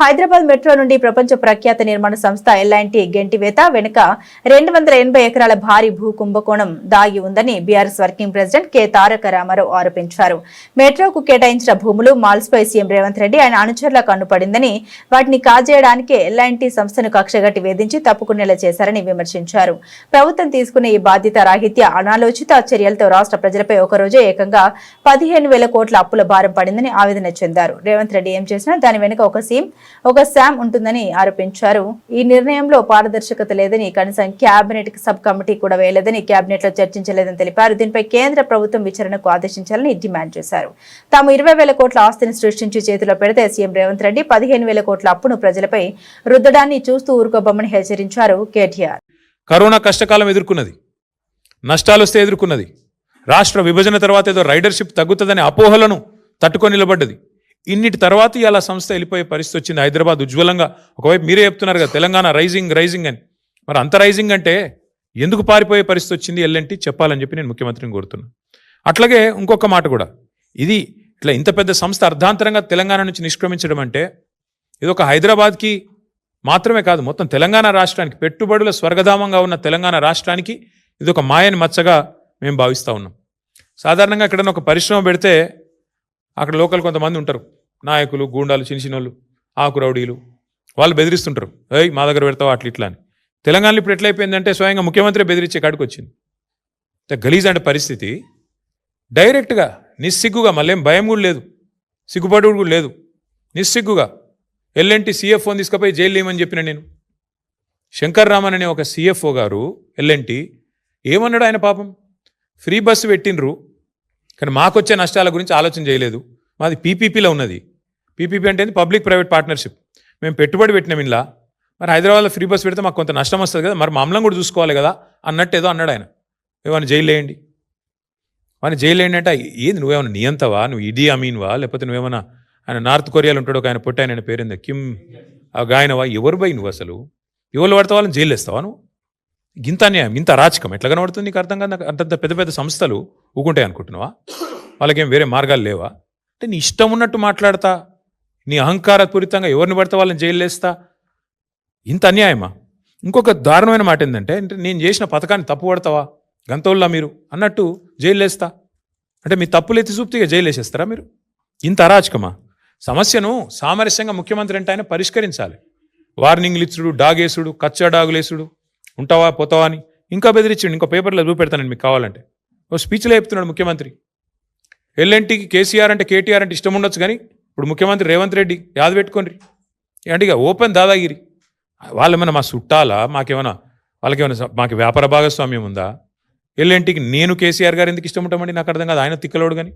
Hyderabad metro నుండి ప్రపంచ ప్రఖ్యాత నిర్మాణ సంస్థ ఎల్ఐన్టీ గెంటివేత వెనుక రెండు వందల ఎనభై ఎకరాల భారీ భూ కుంభకోణం దాగి ఉందని BRS working president K Taraka Ramarao ఆరోపించారు. మెట్రోకు కేటాయించిన భూములు మాల్స్పై సీఎం రేవంత్ రెడ్డి ఆయన అనుచరుల కన్నుపడిందని వాటిని కాజేయడానికే ఎల్ఐన్టీ సంస్థను కక్షగట్టి వేధించి తప్పుకునేలా చేశారని విమర్శించారు. ప్రభుత్వం తీసుకున్న ఈ బాధ్యత రాహిత్య అనాలోచిత చర్యలతో రాష్ట్ర ప్రజలపై ఒకరోజే ఏకంగా పదిహేను వేల కోట్ల అప్పుల భారం పడిందని ఆవేదన చెందారు. రేవంత్ రెడ్డి ఏం చేసినా దాని వెనుక ఒక సీఎం ఒక శామ్ ఉంటుందని ఆరోపించారు. ఈ నిర్ణయంలో పారదర్శకత లేదని కనీసం కేబినెట్ సబ్ కమిటీ కూడా వేయలేదని కేబినెట్లో చర్చించలేదని తెలిపారు. దీనిపై కేంద్ర ప్రభుత్వం విచారణకు ఆదేశించాలని డిమాండ్ చేశారు. తాము ఇరవై వేల కోట్ల ఆస్తిని సృష్టించి చేతిలో పెడితే సీఎం రేవంత్ రెడ్డి పదిహేను వేల కోట్ల అప్పును ప్రజలపై రుద్దడాన్ని చూస్తూ ఊరుకోబొమ్మని హెచ్చరించారు కేటీఆర్. కరోనా కష్టకాలం ఎదుర్కొన్నది. నష్టాలు వస్తే ఎదుర్కొన్నది. రాష్ట్ర విభజన తర్వాత ఏదో రైడర్షిప్ తగ్గుతుందనే అపోహలను తట్టుకొని నిలబడ్డది. ఇన్నిటి తర్వాత ఇలా సంస్థ వెళ్ళిపోయే పరిస్థితి వచ్చింది. హైదరాబాద్ ఉజ్వలంగా. ఒకవైపు మీరే చెప్తున్నారు కదా తెలంగాణ రైజింగ్ రైజింగ్ అని. మరి అంత రైజింగ్ అంటే ఎందుకు పారిపోయే పరిస్థితి వచ్చింది ఎల్లంటి చెప్పాలని చెప్పి నేను ముఖ్యమంత్రిని కోరుతున్నాను అట్లాగే ఇంకొక మాట కూడా. ఇది ఇట్లా ఇంత పెద్ద సంస్థ అర్ధాంతరంగా తెలంగాణ నుంచి నిష్క్రమించడం అంటే ఇది ఒక హైదరాబాద్కి మాత్రమే కాదు మొత్తం తెలంగాణ రాష్ట్రానికి పెట్టుబడుల స్వర్గధామంగా ఉన్న తెలంగాణ రాష్ట్రానికి ఇది ఒక మాయని మచ్చగా మేము భావిస్తూ ఉన్నాం. సాధారణంగా ఎక్కడైనా ఒక పరిశ్రమ పెడితే అక్కడ లోకల్ కొంతమంది ఉంటారు. నాయకులు గూండాలు చిన్న చిన్నోళ్ళు ఆకు రౌడీలు. వాళ్ళు బెదిరిస్తుంటారు. ఏయ్ మా దగ్గర పెడతావా అట్లా ఇట్లా అని. తెలంగాణలో ఇప్పుడు ఎట్లయిపోయిందంటే స్వయంగా ముఖ్యమంత్రి బెదిరించే కాడికి వచ్చింది. గలీజ్ అంటే పరిస్థితి. డైరెక్ట్గా నిస్సిగ్గుగా మళ్ళేం భయం కూడా లేదు. సిగ్గుపడు కూడా లేదు. నిస్సిగ్గుగా. ఎల్ఎన్టీ సిఎఫ్ఓని తీసుకుపోయి జైలు లేమని చెప్పిన నేను. శంకర్ రామన్ అనే ఒక సిఎఫ్ఓ గారు ఎల్ఎన్టీ ఏమన్నాడు ఆయన పాపం? ఫ్రీ బస్సు పెట్టినరు కానీ మాకొచ్చే నష్టాల గురించి ఆలోచన చేయలేదు. మాది పీపీపీలో ఉన్నది. పీపీపీ అంటే పబ్లిక్ ప్రైవేట్ పార్ట్నర్షిప్. మేము పెట్టుబడి పెట్టినాం ఇలా మరి హైదరాబాద్లో ఫ్రీ బస్ పెడితే మాకు కొంత నష్టం వస్తుంది కదా. మరి మమ్మల్ని కూడా చూసుకోవాలి కదా అన్నట్టు ఏదో అన్నాడు ఆయన. ఏమైనా జైలు వేయండి వాడిని జైలు వేయండి అంటే ఏది? నువ్వేమైనా నియంతవా? నువ్వు ఇడీ అమీన్వా? లేకపోతే నువ్వేమైనా ఆయన నార్త్ కొరియాలో ఉంటాడు ఒక ఆయన పుట్టాయన ఆయన పేరుంది? కిమ్. ఆ గాయనవా? ఎవరు బై నువ్వు అసలు? ఎవరు పడితే వాళ్ళని జైలు వేస్తావా నువ్వు? ఇంత అన్యాయం ఇంత రాజకం ఎట్లా కనబడుతుంది? నీకు అర్థం కాదు అంతంత పెద్ద పెద్ద సంస్థలు ఊకుంటాయి అనుకుంటున్నావా? వాళ్ళకేం వేరే మార్గాలు లేవా? అంటే నీ ఇష్టం ఉన్నట్టు మాట్లాడతా నీ అహంకారపూరితంగా ఎవరిని పడితే వాళ్ళని జైలేస్తా ఇంత అన్యాయమా? ఇంకొక దారుణమైన మాట ఏంటంటే అంటే నేను చేసిన పథకాన్ని తప్పు పడతావా? గంతవుల్లా మీరు అన్నట్టు జైలేస్తా అంటే మీ తప్పులు ఎత్తి చూపుతూ జైలు వేసేస్తారా మీరు? ఇంత అరాచకమా? సమస్యను సామరస్యంగా ముఖ్యమంత్రి అంటే ఆయన పరిష్కరించాలి. వార్నింగ్లు ఇచ్చుడు డాగేసుడు కచ్చా డాగులేసుడు. ఉంటావా పోతావా అని ఇంకా బెదిరించండి ఇంకో పేపర్లో చూపెడతానండి మీకు కావాలంటే. ఓ స్పీచ్లో చెప్తున్నాడు ముఖ్యమంత్రి. ఎల్ఎన్టీకి కేసీఆర్ అంటే కేటీఆర్ అంటే ఇష్టం ఉండొచ్చు కానీ ఇప్పుడు ముఖ్యమంత్రి రేవంత్ రెడ్డి యాద పెట్టుకోండి. అంటే ఇక ఓపెన్ దాదాగిరి. వాళ్ళేమైనా మా చుట్టాలా? మాకేమైనా వాళ్ళకేమైనా మాకు వ్యాపార భాగస్వామ్యం ఉందా? ఎల్ఎన్టీకి నేను కేసీఆర్ గారు ఎందుకు ఇష్టం ఉంటామండి? నాకు అర్థం కాదు. ఆయన తిక్కలోడు కానీ.